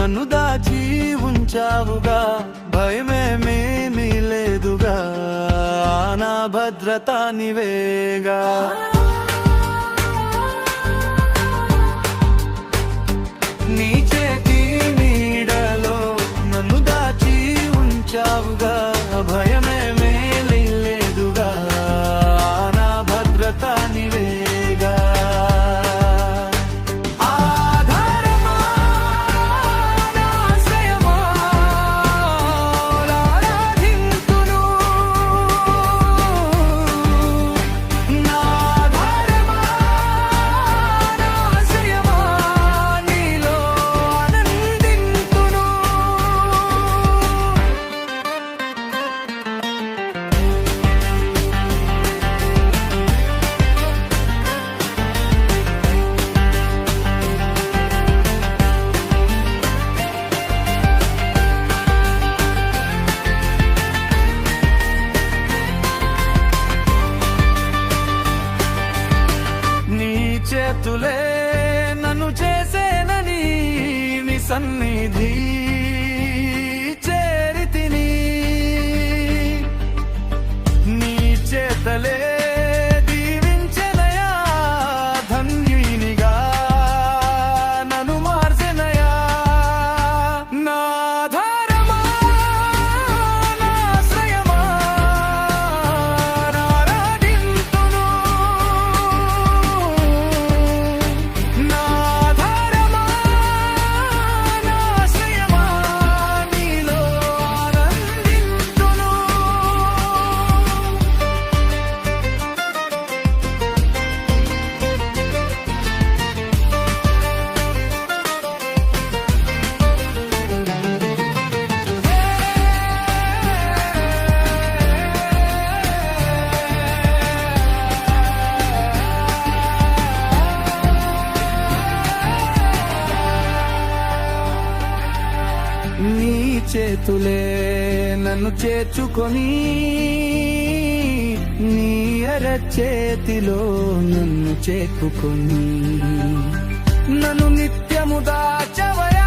నన్ను దాచి ఉంచావుగా. భయమేమేమీ లేదుగా. నా భద్రత నివేగా. చేతులే నన్ను చేసేనని నీ సన్నిధి చేరితిని నీ చేతలే చేతులే నన్ను చేర్చుకొని నీ అర చేతిలో నన్ను చేర్చుకొని నన్ను నిత్యము దాచవయ